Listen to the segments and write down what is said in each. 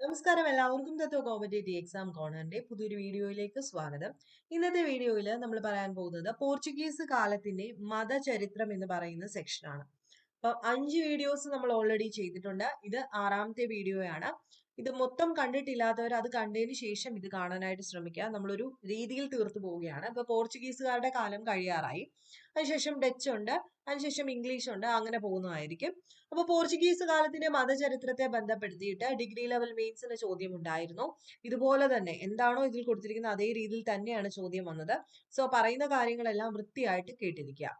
നമസ്കാരം. എല്ലാവർക്കും തത്വ competitive exam കോർണറിന്റെ പുതിയൊരു വീഡിയോയിലേക്ക് സ്വാഗതം. ഇന്നത്തെ വീഡിയോയിൽ നമ്മൾ പറയാൻ പോകുന്നത് പോർച്ചുഗീസ് കാലത്തിന്റെ മതചരിത്രം എന്ന് പറയുന്ന സെക്ഷനാണ് അപ്പം അഞ്ച് വീഡിയോസ് നമ്മൾ ഓൾറെഡി ചെയ്തിട്ടുണ്ട്. ഇത് ആറാമത്തെ വീഡിയോയാണ് ഇത് മൊത്തം കണ്ടിട്ടില്ലാത്തവർ അത് കണ്ടതിന് ശേഷം ഇത് കാണാനായിട്ട് ശ്രമിക്കുക. നമ്മളൊരു രീതിയിൽ തീർത്തു പോവുകയാണ്. ഇപ്പൊ പോർച്ചുഗീസുകാരുടെ കാലം കഴിയാറായി. അതിനുശേഷം ഡച്ച് ഉണ്ട്. അതിനുശേഷം ഇംഗ്ലീഷ് ഉണ്ട്. അങ്ങനെ പോകുന്നതായിരിക്കും. അപ്പൊ പോർച്ചുഗീസ് കാലത്തിന്റെ മതചരിത്രത്തെ ബന്ധപ്പെടുത്തിയിട്ട് ഡിഗ്രി ലെവൽ മെയിൻസിന് ചോദ്യം ഉണ്ടായിരുന്നു ഇതുപോലെ തന്നെ എന്താണോ ഇതിൽ കൊടുത്തിരിക്കുന്നത് അതേ രീതിയിൽ തന്നെയാണ് ചോദ്യം വന്നത്. സോ പറയുന്ന കാര്യങ്ങളെല്ലാം വൃത്തിയായിട്ട് കേട്ടിരിക്കുക.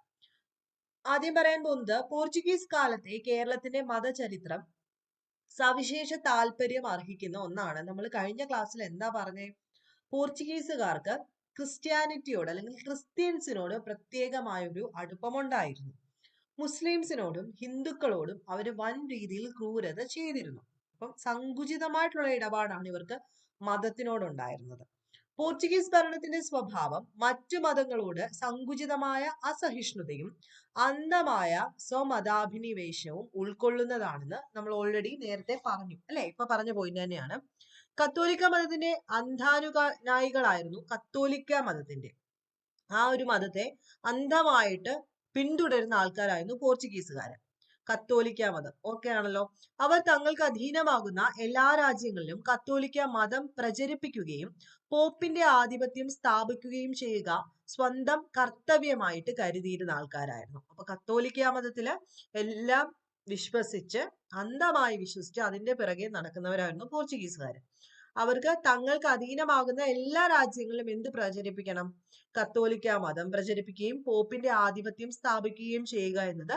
ആദ്യം പറയാൻ പോകുന്നത് പോർച്ചുഗീസ് കാലത്തെ കേരളത്തിന്റെ മതചരിത്രം സവിശേഷ താല്പര്യം അർഹിക്കുന്ന ഒന്നാണ്. നമ്മൾ കഴിഞ്ഞ ക്ലാസ്സിൽ എന്താ പറഞ്ഞേ? പോർച്ചുഗീസുകാർക്ക് ക്രിസ്ത്യാനിറ്റിയോട് അല്ലെങ്കിൽ ക്രിസ്ത്യൻസിനോട് പ്രത്യേകമായൊരു അടുപ്പമുണ്ടായിരുന്നു. മുസ്ലിംസിനോടും ഹിന്ദുക്കളോടും അവർ വൻ രീതിയിൽ ക്രൂരത ചെയ്തിരുന്നു. അപ്പം സങ്കുചിതമായിട്ടുള്ള ഇടപാടാണ് ഇവർക്ക് മതത്തിനോടുണ്ടായിരുന്നത്. പോർച്ചുഗീസ് ഭരണത്തിന്റെ സ്വഭാവം മറ്റു മതങ്ങളോട് സങ്കുചിതമായ അസഹിഷ്ണുതയും അന്ധമായ സ്വമതാഭിനിവേശവും ഉൾക്കൊള്ളുന്നതാണെന്ന് നമ്മൾ ഓൾറെഡി നേരത്തെ പറഞ്ഞു അല്ലെ? ഇപ്പൊ പറഞ്ഞ പോയിന്റ് തന്നെയാണ്. കത്തോലിക്ക മതത്തിന്റെ അന്ധാനുകായികളായിരുന്നു കത്തോലിക്ക മതത്തിന്റെ. ആ ഒരു മതത്തെ അന്ധമായിട്ട് പിന്തുടരുന്ന ആൾക്കാരായിരുന്നു പോർച്ചുഗീസുകാര്. കത്തോലിക്ക മതം. ഓക്കെ ആണല്ലോ? അവർ തങ്ങൾക്ക് അധീനമാകുന്ന എല്ലാ രാജ്യങ്ങളിലും കത്തോലിക്ക മതം പ്രചരിപ്പിക്കുകയും പോപ്പിന്റെ ആധിപത്യം സ്ഥാപിക്കുകയും ചെയ്യുക സ്വന്തം കർത്തവ്യമായിട്ട് കരുതിയിരുന്ന ആൾക്കാരായിരുന്നു. അപ്പൊ കത്തോലിക്ക മതത്തിൽ എല്ലാം വിശ്വസിച്ച് അന്ധമായി വിശ്വസിച്ച് അതിന്റെ പിറകെ നടക്കുന്നവരായിരുന്നു പോർച്ചുഗീസുകാർ അവർക്ക് തങ്ങൾക്ക് അധീനമാകുന്ന എല്ലാ രാജ്യങ്ങളിലും എന്ത് പ്രചരിപ്പിക്കണം? കത്തോലിക്ക മതം പ്രചരിപ്പിക്കുകയും പോപ്പിന്റെ ആധിപത്യം സ്ഥാപിക്കുകയും ചെയ്യുക എന്നത്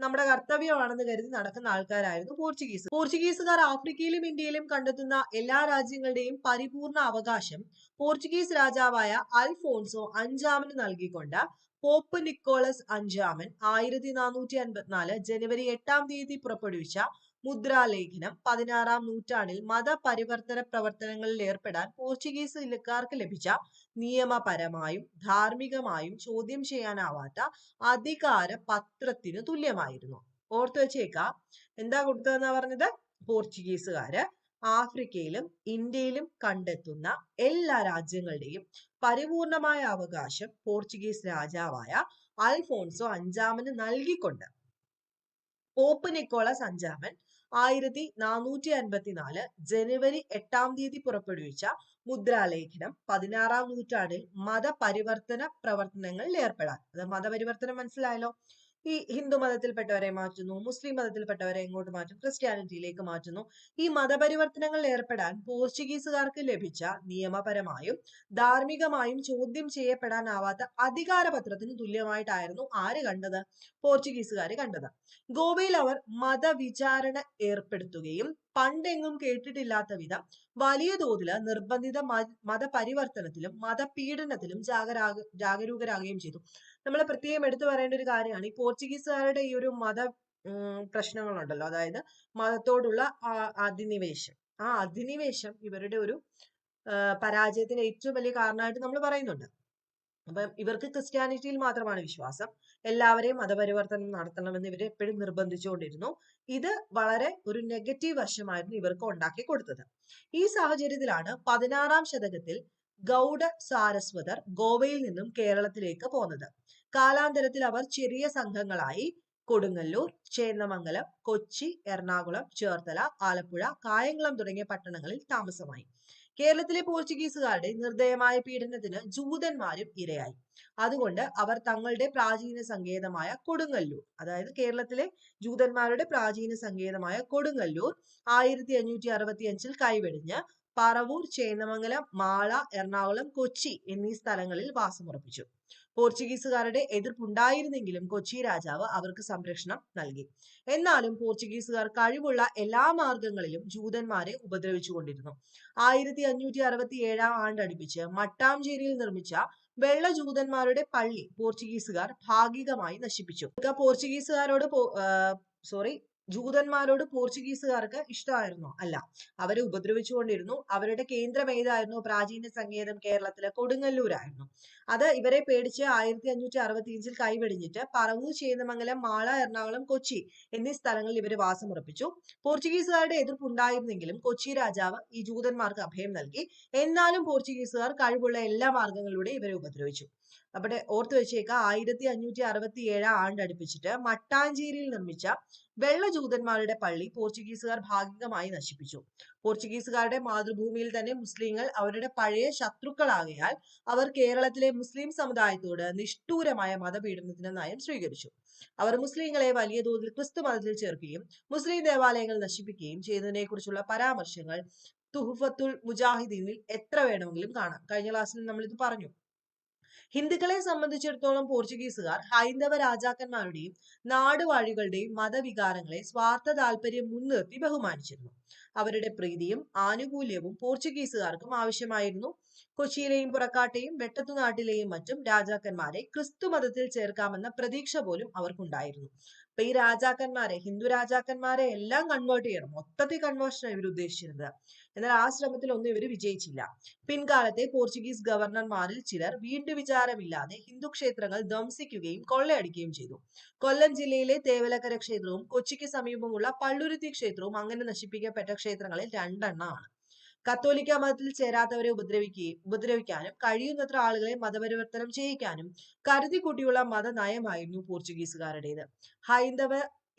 നമ്മുടെ കർത്തവ്യമാണെന്ന് കരുതി നടക്കുന്ന ആൾക്കാരായിരുന്നു പോർച്ചുഗീസ്. പോർച്ചുഗീസുകാർ ആഫ്രിക്കയിലും ഇന്ത്യയിലും കണ്ടെത്തുന്ന എല്ലാ രാജ്യങ്ങളുടെയും പരിപൂർണ അവകാശം പോർച്ചുഗീസ് രാജാവായ അൽഫോൺസോ അഞ്ചാമന് നൽകിക്കൊണ്ട് പോപ്പ് നിക്കോളസ് അഞ്ചാമൻ ആയിരത്തി നാനൂറ്റി അൻപത്തിനാല് ജനുവരി എട്ടാം തീയതി പുറപ്പെടുവിച്ച മുദ്രാലേഖനം പതിനാറാം നൂറ്റാണ്ടിൽ മതപരിവർത്തന പ്രവർത്തനങ്ങളിൽ ഏർപ്പെടാൻ പോർച്ചുഗീസുകാർക്ക് ലഭിച്ച നിയമപരമായും ധാർമ്മികമായും ചോദ്യം ചെയ്യാനാവാത്ത അധികാര പത്രത്തിന് തുല്യമായിരുന്നു. ഓർത്തു വെച്ചേക്ക. എന്താ കൊടുത്തതെന്നാ പറഞ്ഞത്? പോർച്ചുഗീസുകാര് ആഫ്രിക്കയിലും ഇന്ത്യയിലും കണ്ടെത്തുന്ന എല്ലാ രാജ്യങ്ങളുടെയും പരിപൂർണമായ അവകാശം പോർച്ചുഗീസ് രാജാവായ അൽഫോൺസോ അഞ്ചാമന് നൽകിക്കൊണ്ട്. പോപ്പ് നിക്കോളസ് അഞ്ചാമൻ ആയിരത്തി നാനൂറ്റി അൻപത്തിനാല് ജനുവരി എട്ടാം തീയതി പുറപ്പെടുവിച്ച മുദ്രാലേഖനം പതിനാറാം നൂറ്റാണ്ടിൽ മതപരിവർത്തന പ്രവർത്തനങ്ങളിൽ ഏർപ്പെടാൻ. അത് മതപരിവർത്തനം മനസ്സിലായല്ലോ? ഈ ഹിന്ദു മതത്തിൽപ്പെട്ടവരെ മാറ്റുന്നു മുസ്ലിം മതത്തിൽപ്പെട്ടവരെ എങ്ങോട്ട് മാറ്റും ക്രിസ്ത്യാനിറ്റിയിലേക്ക് മാറ്റുന്നു. ഈ മതപരിവർത്തനങ്ങളിൽ ഏർപ്പെടാൻ പോർച്ചുഗീസുകാർക്ക് ലഭിച്ച നിയമപരമായും ധാർമ്മികമായും ചോദ്യം ചെയ്യപ്പെടാനാവാത്ത അധികാരപത്രത്തിന് തുല്യമായിട്ടായിരുന്നു ആര് കണ്ടത്? പോർച്ചുഗീസുകാർ കണ്ടത്. ഗോവയിൽ അവർ മതവിചാരണ ഏർപ്പെടുത്തുകയും പണ്ടെങ്ങും കേട്ടിട്ടില്ലാത്ത വിധം വലിയ തോതിൽ നിർബന്ധിത മതപരിവർത്തനത്തിലും മതപീഡനത്തിലും ജാഗരാക ജാഗരൂകരാകുകയും ചെയ്തു. നമ്മൾ പ്രത്യേകം എടുത്തു പറയേണ്ട ഒരു കാര്യമാണ്. ഈ പോർച്ചുഗീസുകാരുടെ ഈ ഒരു മത പ്രശ്നങ്ങളുണ്ടല്ലോ. അതായത് മതത്തോടുള്ള അധിനിവേശം. ആ അധിനിവേശം ഇവരുടെ ഒരു പരാജയത്തിന് ഏറ്റവും വലിയ കാരണമായിട്ട് നമ്മൾ പറയുന്നുണ്ട്. അപ്പം ഇവർക്ക് ക്രിസ്ത്യാനിറ്റിയിൽ മാത്രമാണ് വിശ്വാസം. എല്ലാവരെയും മതപരിവർത്തനം നടത്തണമെന്ന് ഇവർ എപ്പോഴും നിർബന്ധിച്ചുകൊണ്ടിരുന്നു. ഇത് വളരെ ഒരു നെഗറ്റീവ് വശമായിരുന്നു ഇവർക്ക് ഉണ്ടാക്കി കൊടുത്തത്. ഈ സാഹചര്യത്തിലാണ് പതിനാറാം ശതകത്തിൽ ഗൗഡ സാരസ്വതർ ഗോവയിൽ നിന്നും കേരളത്തിലേക്ക് പോന്നത്. കാലാന്തരത്തിൽ അവർ ചെറിയ സംഘങ്ങളായി കൊടുങ്ങല്ലൂർ ചേന്നമംഗലം കൊച്ചി എറണാകുളം ചേർത്തല ആലപ്പുഴ കായംകുളം തുടങ്ങിയ പട്ടണങ്ങളിൽ താമസമായി. കേരളത്തിലെ പോർച്ചുഗീസുകാരുടെ നിർദ്ദയമായ പീഡനത്തിന് ജൂതന്മാരും ഇരയായി. അതുകൊണ്ട് അവർ തങ്ങളുടെ പ്രാചീന സങ്കേതമായ കൊടുങ്ങല്ലൂർ അതായത് കേരളത്തിലെ ജൂതന്മാരുടെ പ്രാചീന സങ്കേതമായ കൊടുങ്ങല്ലൂർ ആയിരത്തി അഞ്ഞൂറ്റി അറുപത്തി അഞ്ചിൽ കൈവെടിഞ്ഞ് പറവൂർ ചേന്നമംഗലം മാള എറണാകുളം കൊച്ചി എന്നീ സ്ഥലങ്ങളിൽ വാസമുറപ്പിച്ചു. പോർച്ചുഗീസുകാരുടെ എതിർപ്പുണ്ടായിരുന്നെങ്കിലും കൊച്ചി രാജാവ് അവർക്ക് സംരക്ഷണം നൽകി. എന്നാലും പോർച്ചുഗീസുകാർ കഴിവുള്ള എല്ലാ മാർഗങ്ങളിലും ജൂതന്മാരെ ഉപദ്രവിച്ചുകൊണ്ടിരുന്നു. ആയിരത്തി അഞ്ഞൂറ്റി അറുപത്തി ഏഴാം ആണ്ടടുപ്പിച്ച് മട്ടാഞ്ചേരിയിൽ നിർമ്മിച്ച വെള്ള ജൂതന്മാരുടെ പള്ളി പോർച്ചുഗീസുകാർ ഭാഗികമായി നശിപ്പിച്ചു. പോർച്ചുഗീസുകാരോട് സോറി ജൂതന്മാരോട് പോർച്ചുഗീസുകാർക്ക് ഇഷ്ടമായിരുന്നു. അല്ല അവരെ ഉപദ്രവിച്ചുകൊണ്ടിരുന്നു. അവരുടെ കേന്ദ്രം ഏതായിരുന്നു? പ്രാചീന സങ്കേതം കേരളത്തിലെ കൊടുങ്ങല്ലൂരായിരുന്നു. അത് ഇവരെ പേടിച്ച് ആയിരത്തി അഞ്ഞൂറ്റി അറുപത്തി അഞ്ചിൽ കൈവെടിഞ്ഞിട്ട് പറവൂർ ചേന്നമംഗലം മാള എറണാകുളം കൊച്ചി എന്നീ സ്ഥലങ്ങളിൽ ഇവർ വാസമുറപ്പിച്ചു. പോർച്ചുഗീസുകാരുടെ എതിർപ്പുണ്ടായിരുന്നെങ്കിലും കൊച്ചി രാജാവ് ഈ ജൂതന്മാർക്ക് അഭയം നൽകി. എന്നാലും പോർച്ചുഗീസുകാർ കഴിവുള്ള എല്ലാ മാർഗങ്ങളിലൂടെ ഇവരെ ഉപദ്രവിച്ചു. അവിടെ ഓർത്തു വെച്ചേക്ക ആയിരത്തി അഞ്ഞൂറ്റി അറുപത്തി ഏഴാം ആണ്ട് അടുപ്പിച്ചിട്ട് മട്ടാഞ്ചേരിയിൽ നിർമ്മിച്ച വെള്ളജൂതന്മാരുടെ പള്ളി പോർച്ചുഗീസുകാർ ഭാഗികമായി നശിപ്പിച്ചു. പോർച്ചുഗീസുകാരുടെ മാതൃഭൂമിയിൽ തന്നെ മുസ്ലിങ്ങൾ അവരുടെ പഴയ ശത്രുക്കളാകയാൽ അവർ കേരളത്തിലെ മുസ്ലിം സമുദായത്തോട് നിഷ്ഠൂരമായ മതപീഡനത്തിന് നയം സ്വീകരിച്ചു. അവർ മുസ്ലിങ്ങളെ വലിയ തോതിൽ ക്രിസ്തു മതത്തിൽ ചേർക്കുകയും മുസ്ലിം ദേവാലയങ്ങൾ നശിപ്പിക്കുകയും ചെയ്തതിനെ കുറിച്ചുള്ള പരാമർശങ്ങൾ തുഹഫത്തുൽ മുജാഹിദീനിൽ എത്ര വേണമെങ്കിലും കാണാം. കഴിഞ്ഞ ക്ലാസ്സിൽ നമ്മൾ ഇത് പറഞ്ഞു. ഹിന്ദുക്കളെ സംബന്ധിച്ചിടത്തോളം പോർച്ചുഗീസുകാർ ഹൈന്ദവ രാജാക്കന്മാരുടെയും നാടുവാഴികളുടെയും മതവികാരങ്ങളെ സ്വാർത്ഥ താല്പര്യം മുൻനിർത്തി ബഹുമാനിച്ചിരുന്നു. അവരുടെ പ്രീതിയും ആനുകൂല്യവും പോർച്ചുഗീസുകാർക്കും ആവശ്യമായിരുന്നു. കൊച്ചിയിലെയും പുറക്കാട്ടെയും വെട്ടത്തുനാട്ടിലെയും മറ്റും രാജാക്കന്മാരെ ക്രിസ്തു മതത്തിൽ ചേർക്കാമെന്ന പ്രതീക്ഷ പോലും അവർക്കുണ്ടായിരുന്നു. അപ്പൊ ഈ രാജാക്കന്മാരെ ഹിന്ദു രാജാക്കന്മാരെ എല്ലാം കൺവേർട്ട് ചെയ്യണം. മൊത്തത്തിൽ കൺവേർഷൻ ഇവർ ഉദ്ദേശിച്ചിരുന്നത്. എന്നാൽ ആ ശ്രമത്തിൽ ഒന്നും ഇവർ വിജയിച്ചില്ല. പിൻകാലത്തെ പോർച്ചുഗീസ് ഗവർണർമാരിൽ ചിലർ വീണ്ടും വിചാരമില്ലാതെ ഹിന്ദു ക്ഷേത്രങ്ങൾ ധ്വംസിക്കുകയും കൊള്ളയടിക്കുകയും ചെയ്തു. കൊല്ലം ജില്ലയിലെ തേവലക്കര ക്ഷേത്രവും കൊച്ചിക്ക് സമീപമുള്ള പള്ളുരുത്തി ക്ഷേത്രവും അങ്ങനെ നശിപ്പിക്കപ്പെട്ട ക്ഷേത്രങ്ങളിൽ രണ്ടെണ്ണമാണ്. കത്തോലിക്ക മതത്തിൽ ചേരാത്തവരെ ഉപദ്രവിക്കുകയും ഉപദ്രവിക്കാനും കഴിയുന്നത്ര ആളുകളെ മതപരിവർത്തനം ചെയ്യിക്കാനും കരുതിക്കൂട്ടിയുള്ള മതനയമായിരുന്നു പോർച്ചുഗീസുകാരുടേത്. ഹൈന്ദവ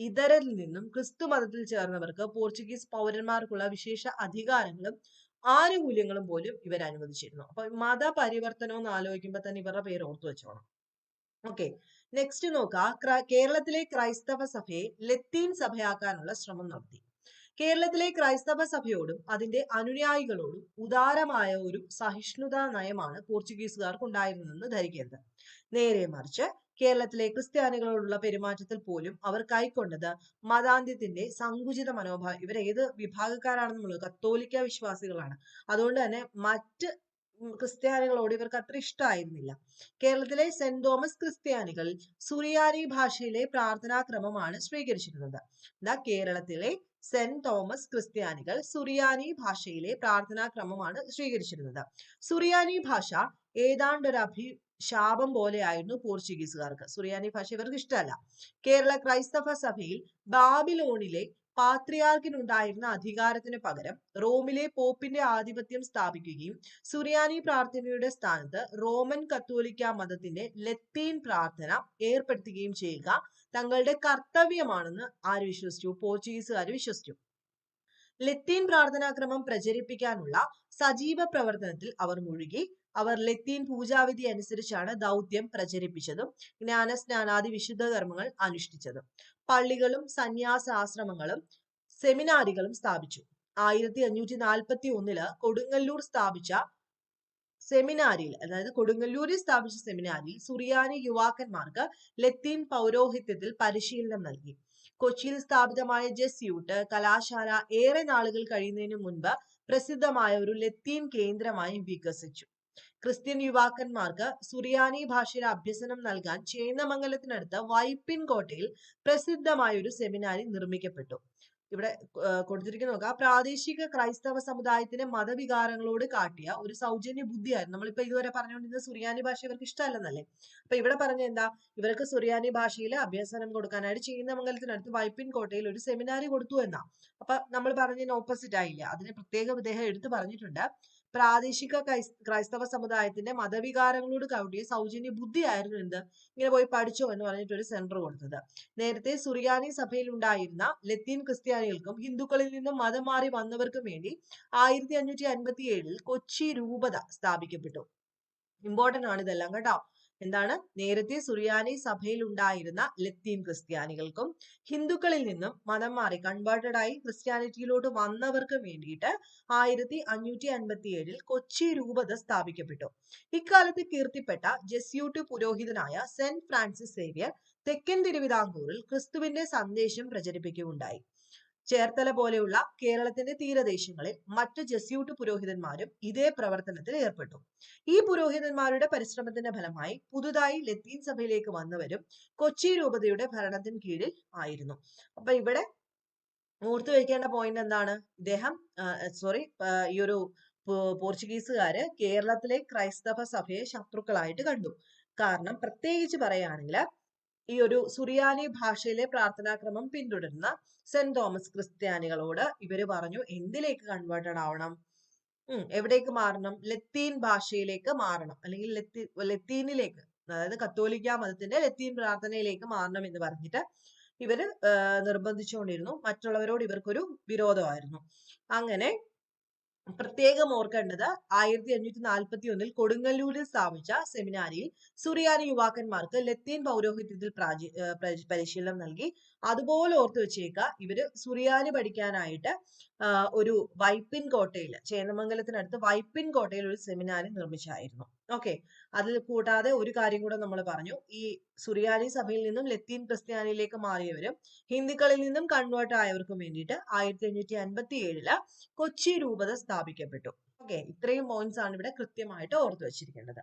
ഇതരിൽ നിന്നും ക്രിസ്തു മതത്തിൽ ചേർന്നവർക്ക് പോർച്ചുഗീസ് പൗരന്മാർക്കുള്ള വിശേഷ അധികാരങ്ങളും ആനുകൂല്യങ്ങളും പോലും ഇവർ അനുവദിച്ചിരുന്നു. അപ്പൊ മതപരിവർത്തനം എന്ന് ആലോചിക്കുമ്പോൾ തന്നെ ഇവരുടെ പേര് ഓർത്തു വെച്ചോണം. ഓക്കെ നെക്സ്റ്റ് നോക്കുക കേരളത്തിലെ ക്രൈസ്തവ സഭയെ ലത്തീൻ സഭയാക്കാനുള്ള ശ്രമം നടത്തി. കേരളത്തിലെ ക്രൈസ്തവ സഭയോടും അതിന്റെ അനുയായികളോടും ഉദാരമായ ഒരു സഹിഷ്ണുതാ നയമാണ് പോർച്ചുഗീസുകാർക്ക് ഉണ്ടായിരുന്നതെന്ന് ധരിക്കരുത്. നേരെ മറിച്ച് കേരളത്തിലെ ക്രിസ്ത്യാനികളോടുള്ള പെരുമാറ്റത്തിൽ പോലും അവർ കൈക്കൊണ്ടത് മതാന്ത്യത്തിന്റെ സങ്കുചിത മനോഭാവം. ഇവർ ഏത് വിഭാഗക്കാരാണെന്നുള്ളത് കത്തോലിക്ക വിശ്വാസികളാണ്. അതുകൊണ്ട് തന്നെ മറ്റ് ക്രിസ്ത്യാനികളോട് ഇവർക്ക് അത്ര ഇഷ്ടമായിരുന്നില്ല കേരളത്തിലെ സെന്റ് തോമസ് ക്രിസ്ത്യാനികൾ സുറിയാനി ഭാഷയിലെ പ്രാർത്ഥനാക്രമമാണ് സ്വീകരിച്ചിരുന്നത്. എന്താ കേരളത്തിലെ സെന്റ് തോമസ് ക്രിസ്ത്യാനികൾ സുറിയാനി ഭാഷയിലെ പ്രാർത്ഥനാക്രമമാണ് സ്വീകരിച്ചിരുന്നത്. സുറിയാനി ഭാഷ ഏതാണ്ട് ഒരു അഭി ശാപം പോലെയായിരുന്നു പോർച്ചുഗീസുകാർക്ക്. സുറിയാനി ഭാഷ ഇവർക്ക് ഇഷ്ടമല്ല. കേരള ക്രൈസ്തവ സഭയിൽ ബാബിലോണിലെ പാത്രിയാർക്കിനുണ്ടായിരുന്ന അധികാരത്തിന് പകരം റോമിലെ പോപ്പിന്റെ ആധിപത്യം സ്ഥാപിക്കുകയും സുറിയാനി പ്രാർത്ഥനയുടെ സ്ഥാനത്ത് റോമൻ കത്തോലിക്ക മതത്തിന്റെ ലത്തീൻ പ്രാർത്ഥന ഏർപ്പെടുത്തുകയും ചെയ്യുക തങ്ങളുടെ കർത്തവ്യമാണെന്ന് ആര് വിശ്വസിച്ചു? പോർച്ചുഗീസുകാർ വിശ്വസിച്ചു. ലത്തീൻ പ്രാർത്ഥനാക്രമം പ്രചരിപ്പിക്കാനുള്ള സജീവ പ്രവർത്തനത്തിൽ അവർ മുഴുകി. അവർ ലത്തീൻ പൂജാവിധി അനുസരിച്ചാണ് ദൗത്യം പ്രചരിപ്പിച്ചതും ജ്ഞാനസ്നാനാദി വിശുദ്ധ കർമ്മങ്ങൾ അനുഷ്ഠിച്ചതും. പള്ളികളും സന്യാസാശ്രമങ്ങളും സെമിനാരികളും സ്ഥാപിച്ചു. ആയിരത്തി അഞ്ഞൂറ്റി നാൽപ്പത്തി ഒന്നിൽ കൊടുങ്ങല്ലൂർ സ്ഥാപിച്ച സെമിനാരിയിൽ അതായത് കൊടുങ്ങല്ലൂരിൽ സ്ഥാപിച്ച സെമിനാരിൽ സുറിയാനി യുവാക്കന്മാർക്ക് ലത്തീൻ പൗരോഹിത്യത്തിൽ പരിശീലനം നൽകി. കൊച്ചിയിൽ സ്ഥാപിതമായ ജെസ്യൂട്ട് കലാശാല ഏറെ നാളുകൾ കഴിയുന്നതിന് മുൻപ് പ്രസിദ്ധമായ ഒരു ലത്തീൻ കേന്ദ്രമായി വികസിച്ചു. ക്രിസ്ത്യൻ യുവാക്കന്മാർക്ക് സുറിയാനി ഭാഷയിൽ അഭ്യസനം നൽകാൻ ചേന്നമംഗലത്തിനടുത്ത് വൈപ്പിൻ കോട്ടയിൽ പ്രസിദ്ധമായ ഒരു സെമിനാരി നിർമ്മിക്കപ്പെട്ടു. ഇവിടെ കൊടുത്തിരിക്കുന്ന നോക്കുക പ്രാദേശിക ക്രൈസ്തവ സമുദായത്തിന്റെ മതവികാരങ്ങളോട് കാട്ടിയ ഒരു സൗജന്യ ബുദ്ധിയായിരുന്നു. നമ്മളിപ്പോ ഇതുവരെ പറഞ്ഞുകൊണ്ടിരുന്ന സുറിയാനി ഭാഷ ഇവർക്ക് ഇഷ്ടമല്ലെന്നല്ലേ? അപ്പൊ ഇവിടെ പറഞ്ഞ എന്താ? ഇവർക്ക് സുറിയാനി ഭാഷയിൽ അഭ്യസനം കൊടുക്കാനായിട്ട് ചേന്നമംഗലത്തിനടുത്ത് വൈപ്പിൻ കോട്ടയിൽ ഒരു സെമിനാരി കൊടുത്തു എന്നാ. അപ്പൊ നമ്മൾ പറഞ്ഞതിന് ഓപ്പോസിറ്റ് ആയില്ല? അതിനെ പ്രത്യേകം ഇദ്ദേഹം എടുത്തു പറഞ്ഞിട്ടുണ്ട്. പ്രാദേശിക ക്രൈസ്തവ സമുദായത്തിന്റെ മതവികാരങ്ങളോട് കവിടിയ സൗജന്യ ബുദ്ധിയായിരുന്നു എന്ത്? ഇങ്ങനെ പോയി പഠിച്ചോ എന്ന് പറഞ്ഞിട്ട് ഒരു സെന്റർ കൊടുത്തത്. നേരത്തെ സുറിയാനി സഭയിൽ ഉണ്ടായിരുന്ന ലത്തീൻ ക്രിസ്ത്യാനികൾക്കും ഹിന്ദുക്കളിൽ നിന്നും മതം മാറി വന്നവർക്കും വേണ്ടി ആയിരത്തി അഞ്ഞൂറ്റി അൻപത്തി ഏഴിൽ കൊച്ചി രൂപത സ്ഥാപിക്കപ്പെട്ടു. ഇമ്പോർട്ടന്റ് ആണ് ഇതെല്ലാം കേട്ടോ. എന്താണ്? നേരത്തെ സുറിയാനി സഭയിൽ ഉണ്ടായിരുന്ന ലത്തീൻ ക്രിസ്ത്യാനികൾക്കും ഹിന്ദുക്കളിൽ നിന്നും മതം മാറി കൺവേർട്ടഡ് ആയി ക്രിസ്ത്യാനിറ്റിയിലോട്ട് വന്നവർക്ക് വേണ്ടിയിട്ട് ആയിരത്തി അഞ്ഞൂറ്റി അൻപത്തി ഏഴിൽ കൊച്ചി രൂപത സ്ഥാപിക്കപ്പെട്ടു. ഇക്കാലത്ത് കീർത്തിപ്പെട്ട ജെസ്യൂട്ട് പുരോഹിതനായ സെന്റ് ഫ്രാൻസിസ് സേവ്യർ തെക്കൻ തിരുവിതാംകൂറിൽ ക്രിസ്തുവിന്റെ സന്ദേശം പ്രചരിപ്പിക്കുകയുണ്ടായി. ചേർത്തല പോലെയുള്ള കേരളത്തിന്റെ തീരദേശങ്ങളിൽ മറ്റു ജസ്യൂട്ട് പുരോഹിതന്മാരും ഇതേ പ്രവർത്തനത്തിൽ ഏർപ്പെട്ടു. ഈ പുരോഹിതന്മാരുടെ പരിശ്രമത്തിന്റെ ഫലമായി പുതുതായി ലത്തീൻ സഭയിലേക്ക് വന്നവരും കൊച്ചി രൂപതയുടെ ഭരണത്തിന് കീഴിൽ ആയിരുന്നു. അപ്പൊ ഇവിടെ ഓർത്തു വെക്കേണ്ട പോയിന്റ് എന്താണ്? ഇദ്ദേഹം സോറി ഈ ഒരു പോർച്ചുഗീസുകാര് കേരളത്തിലെ ക്രൈസ്തവ സഭയെ ശത്രുക്കളായിട്ട് കണ്ടു. കാരണം പ്രത്യേകിച്ച് പറയുകയാണെങ്കിൽ ഈ ഒരു സുറിയാനി ഭാഷയിലെ പ്രാർത്ഥനാക്രമം പിന്തുടരുന്ന സെന്റ് തോമസ് ക്രിസ്ത്യാനികളോട് ഇവർ പറഞ്ഞു എന്തിലേക്ക് കൺവേർട്ടഡ് ആവണം? ഉം എവിടേക്ക് മാറണം? ലത്തീൻ ഭാഷയിലേക്ക് മാറണം. അല്ലെങ്കിൽ ലത്തി ലത്തീനിലേക്ക് അതായത് കത്തോലിക്ക മതത്തിന്റെ ലത്തീൻ പ്രാർത്ഥനയിലേക്ക് മാറണം എന്ന് പറഞ്ഞിട്ട് ഇവർ നിർബന്ധിച്ചുകൊണ്ടിരുന്നു. മറ്റുള്ളവരോട് ഇവർക്കൊരു വിരോധമായിരുന്നു. അങ്ങനെ പ്രത്യേകം ഓർക്കേണ്ടത് ആയിരത്തി അഞ്ഞൂറ്റി നാൽപ്പത്തി ഒന്നിൽ കൊടുങ്ങല്ലൂരിൽ സ്ഥാപിച്ച സെമിനാരിയിൽ സുറിയാനി യുവാക്കന്മാർക്ക് ലത്തീൻ പൗരോഹിത്യത്തിൽ പ്രാചി പരിശീലനം നൽകി. അതുപോലെ ഓർത്തു വെച്ചേക്ക ഇവർ സുറിയാനി പഠിക്കാനായിട്ട് ഒരു വൈപ്പിൻ കോട്ടയിൽ ചേന്നമംഗലത്തിനടുത്ത് വൈപ്പിൻ കോട്ടയിൽ ഒരു സെമിനാരി നിർമ്മിച്ചായിരുന്നു. ഓക്കെ അതിൽ കൂടാതെ ഒരു കാര്യം കൂടെ നമ്മൾ പറഞ്ഞു. ഈ സുറിയാനി സഭയിൽ നിന്നും ലത്തീൻ ക്രിസ്ത്യാനിയിലേക്ക് മാറിയവരും ഹിന്ദുക്കളിൽ നിന്നും കൺവേർട്ട് ആയവർക്കും വേണ്ടിയിട്ട് ആയിരത്തി എണ്ണൂറ്റി അൻപത്തി ഏഴിൽ കൊച്ചി രൂപത സ്ഥാപിക്കപ്പെട്ടു. ഓക്കെ ഇത്രയും പോയിന്റ്സ് ആണ് ഇവിടെ കൃത്യമായിട്ട് ഓർത്തു വെച്ചിരിക്കേണ്ടത്.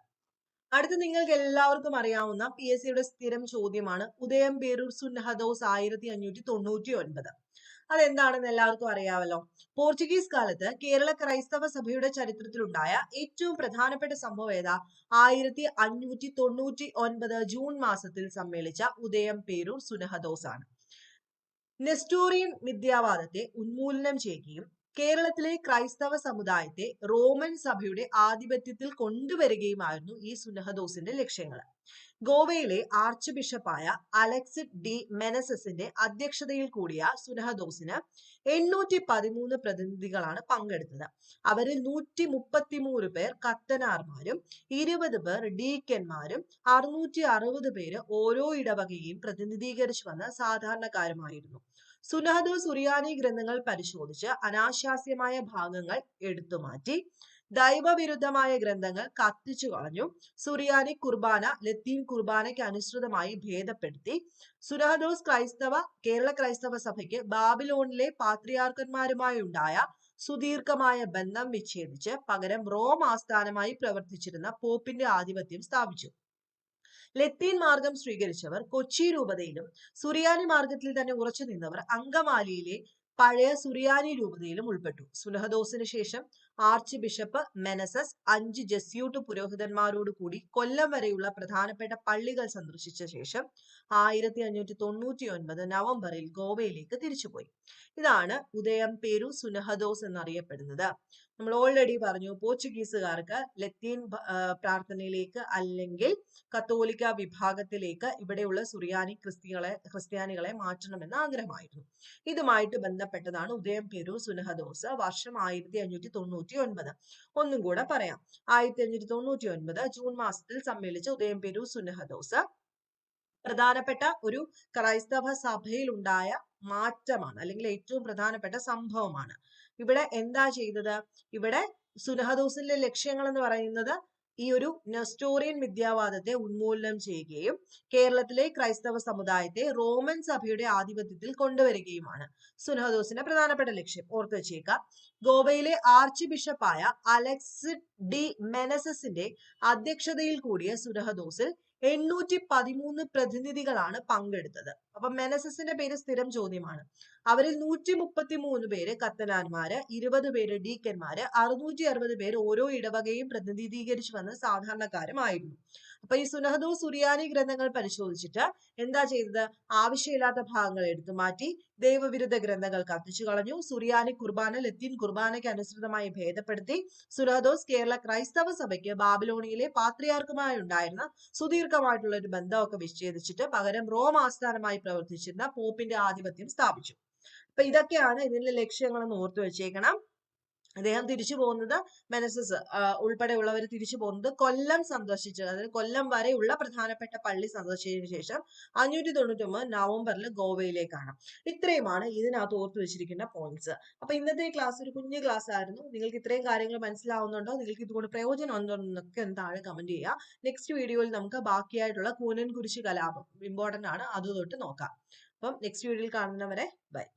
അടുത്ത നിങ്ങൾക്ക് എല്ലാവർക്കും അറിയാവുന്ന പി എസ് സിയുടെ സ്ഥിരം ചോദ്യമാണ് ഉദയം പേരൂർ സുന്നഹദോസ് ആയിരത്തി അഞ്ഞൂറ്റി തൊണ്ണൂറ്റി ഒൻപത് അതെന്താണെന്ന് എല്ലാവർക്കും അറിയാമല്ലോ. പോർച്ചുഗീസ് കാലത്ത് കേരള ക്രൈസ്തവ സഭയുടെ ചരിത്രത്തിലുണ്ടായ ഏറ്റവും പ്രധാനപ്പെട്ട സംഭവം ഏതാ? ആയിരത്തി അഞ്ഞൂറ്റി തൊണ്ണൂറ്റി ഒൻപത് ജൂൺ മാസത്തിൽ സമ്മേളിച്ച ഉദയം പേരൂർ സുനഹദോസ് ആണ് നെസ്റ്റോറിയൻ മിഥ്യാവാദത്തെ ഉന്മൂലനം ചെയ്യുകയും കേരളത്തിലെ ക്രൈസ്തവ സമുദായത്തെ റോമൻ സഭയുടെ ആധിപത്യത്തിൽ കൊണ്ടുവരികയുമായിരുന്നു ഈ സുനഹദോസിന്റെ ലക്ഷ്യങ്ങൾ ഗോവയിലെ ആർച്ച് ബിഷപ്പായ അലക്സിഡ് ഡി മെനസസിന്റെ അധ്യക്ഷതയിൽ കൂടിയ സുനഹദോസിന് എണ്ണൂറ്റി പതിമൂന്ന് പ്രതിനിധികളാണ് പങ്കെടുത്തത്. അവരിൽ നൂറ്റി മുപ്പത്തിമൂന്ന് പേർ കത്തനാർമാരും ഇരുപത് പേർ ഡീക്കന്മാരും അറുന്നൂറ്റി അറുപത് പേര് ഓരോ ഇടവകയെയും പ്രതിനിധീകരിച്ചു വന്ന സാധാരണക്കാരുമായിരുന്നു. സുനഹദോ സുറിയാനി ഗ്രന്ഥങ്ങൾ പരിശോധിച്ച് അനാശാസ്യമായ ഭാഗങ്ങൾ എടുത്തുമാറ്റി ദൈവവിരുദ്ധമായ ഗ്രന്ഥങ്ങൾ കത്തിച്ചു കളഞ്ഞു. സുറിയാനി കുർബാന ലത്തീൻ കുർബാനയ്ക്ക് അനുസൃതമായി ഭേദപ്പെടുത്തി. സുനഹദോസ് ക്രൈസ്തവ കേരള ക്രൈസ്തവ സഭയ്ക്ക് ബാബിലോണിലെ പാത്രിയാർക്കന്മാരുമായി ഉണ്ടായ സുദീർഘമായ ബന്ധം വിച്ഛേദിച്ച് പകരം റോം ആസ്ഥാനമായി പ്രവർത്തിച്ചിരുന്ന പോപ്പിന്റെ ആധിപത്യം സ്ഥാപിച്ചു. ലത്തീൻ മാർഗം സ്വീകരിച്ചവർ കൊച്ചി രൂപതയിലും സുറിയാനി മാർഗത്തിൽ തന്നെ ഉറച്ചു നിന്നവർ അങ്കമാലിയിലെ പഴയ സുറിയാനി രൂപതയിലും ഉൾപ്പെട്ടു. സുനഹദോസിന് ശേഷം ആർച്ച് ബിഷപ്പ് മെനസസ് അഞ്ച് ജസ്യൂട്ട് പുരോഹിതന്മാരോട് കൂടി കൊല്ലം വരെയുള്ള പ്രധാനപ്പെട്ട പള്ളികൾ സന്ദർശിച്ച ശേഷം ആയിരത്തി അഞ്ഞൂറ്റി തൊണ്ണൂറ്റി ഒൻപത് നവംബറിൽ ഗോവയിലേക്ക് തിരിച്ചുപോയി. ഇതാണ് ഉദയം പേരു സുനഹദോസ് എന്നറിയപ്പെടുന്നത്. നമ്മൾ ഓൾറെഡി പറഞ്ഞു പോർച്ചുഗീസുകാർക്ക് ലത്തീൻ പ്രാർത്ഥനയിലേക്ക് അല്ലെങ്കിൽ കത്തോലിക്ക വിഭാഗത്തിലേക്ക് ഇവിടെയുള്ള സുറിയാനി ക്രിസ്തികളെ ക്രിസ്ത്യാനികളെ മാറ്റണമെന്ന് ആഗ്രഹമായിരുന്നു. ഇതുമായിട്ട് ബന്ധപ്പെട്ടതാണ് ഉദയം പെരു സുനഹദോസ് വർഷം ആയിരത്തി അഞ്ഞൂറ്റി തൊണ്ണൂറ്റി ഒൻപത് ഒന്നും കൂടെ പറയാം. ആയിരത്തി അഞ്ഞൂറ്റി തൊണ്ണൂറ്റി ഒൻപത് ജൂൺ മാസത്തിൽ സമ്മേളിച്ച ഉദയം പെരു സുനഹദോസ് പ്രധാനപ്പെട്ട ഒരു ക്രൈസ്തവ സഭയിൽ ഉണ്ടായ മാറ്റമാണ് അല്ലെങ്കിൽ ഏറ്റവും പ്രധാനപ്പെട്ട സംഭവമാണ്. ഇവിടെ എന്താ ചെയ്തത്? ഇവിടെ സുനഹദോസിന്റെ ലക്ഷ്യങ്ങൾ എന്ന് പറയുന്നത് ഈ ഒരു നെസ്റ്റോറിയൻ വിദ്യാവാദത്തെ ഉന്മൂലനം ചെയ്യുകയും കേരളത്തിലെ ക്രൈസ്തവ സമുദായത്തെ റോമൻ സഭയുടെ ആധിപത്യത്തിൽ കൊണ്ടുവരികയുമാണ്. സുനഹദോസിന്റെ പ്രധാനപ്പെട്ട ലക്ഷ്യം. ഓർത്തു വെച്ചേക്കാം. ഗോവയിലെ ആർച്ച് ബിഷപ്പായ അലക്സ് ഡി മെനസസിന്റെ അധ്യക്ഷതയിൽ കൂടിയ സുനഹദോസിൽ എണ്ണൂറ്റി പതിമൂന്ന് പ്രതിനിധികളാണ് പങ്കെടുത്തത്. അപ്പൊ മെനസസിന്റെ പേര് സ്ഥിരം ചോദ്യമാണ്. അവരിൽ നൂറ്റി മുപ്പത്തി മൂന്ന് പേര് കത്തനാന്മാര് ഇരുപത് പേര് ഡീക്കന്മാര് അറുന്നൂറ്റി അറുപത് പേര് ഓരോ ഇടവകയും പ്രതിനിധീകരിച്ചു വന്ന സാധാരണക്കാരുമായിരുന്നു അപ്പൊ ഈ സുനഹദു സുറിയാനി ഗ്രന്ഥങ്ങൾ പരിശോധിച്ചിട്ട് എന്താ ചെയ്തത്? ആവശ്യമില്ലാത്ത ഭാഗങ്ങൾ എടുത്തു മാറ്റി ദൈവവിരുദ്ധ ഗ്രന്ഥങ്ങൾ കത്തിച്ചു കളഞ്ഞു. സുറിയാനി കുർബാന ലത്തീൻ കുർബാനയ്ക്ക് അനുസൃതമായി ഭേദപ്പെടുത്തി സുനഹദോസ് കേരള ക്രൈസ്തവ സഭയ്ക്ക് ബാബിലോണിയിലെ പാത്രിയാർക്കുമായി ഉണ്ടായിരുന്ന സുദീർഘമായിട്ടുള്ള ഒരു ബന്ധമൊക്കെ വിച്ഛേദിച്ചിട്ട് പകരം റോം ആസ്ഥാനമായി പ്രവർത്തിച്ചിരുന്ന പോപ്പിന്റെ ആധിപത്യം സ്ഥാപിച്ചു. അപ്പൊ ഇതൊക്കെയാണ് ഇതിന്റെ ലക്ഷ്യങ്ങളെന്ന് ഓർത്തു വെച്ചേക്കണം. അദ്ദേഹം തിരിച്ചു പോകുന്നത് മെനസസ് ഉൾപ്പെടെയുള്ളവർ തിരിച്ചു പോകുന്നത് കൊല്ലം സന്ദർശിച്ചു അതായത് കൊല്ലം വരെയുള്ള പ്രധാനപ്പെട്ട പള്ളി സന്ദർശിച്ചതിന് ശേഷം അഞ്ഞൂറ്റി തൊണ്ണൂറ്റി ഒമ്പത് നവംബറിൽ ഗോവയിലേക്കാണ്. ഇത്രയുമാണ് ഇതിനകത്ത് ഓർത്തു വെച്ചിരിക്കുന്ന പോയിന്റ്സ് അപ്പൊ ഇന്നത്തെ ക്ലാസ് ഒരു കുഞ്ഞു ക്ലാസ് ആയിരുന്നു. നിങ്ങൾക്ക് ഇത്രയും കാര്യങ്ങൾ മനസ്സിലാവുന്നുണ്ടോ? നിങ്ങൾക്ക് ഇതുകൊണ്ട് പ്രയോജനം ഉണ്ടോ എന്നൊക്കെ താഴെ കമന്റ് ചെയ്യുക. നെക്സ്റ്റ് വീഡിയോയിൽ നമുക്ക് ബാക്കിയായിട്ടുള്ള കൂനൻ കുരിശ് കലാപം ഇമ്പോർട്ടന്റ് ആണ്. അത് തൊട്ട് നോക്കാം. അപ്പം നെക്സ്റ്റ് വീഡിയോയിൽ കാണുന്നവരെ ബൈ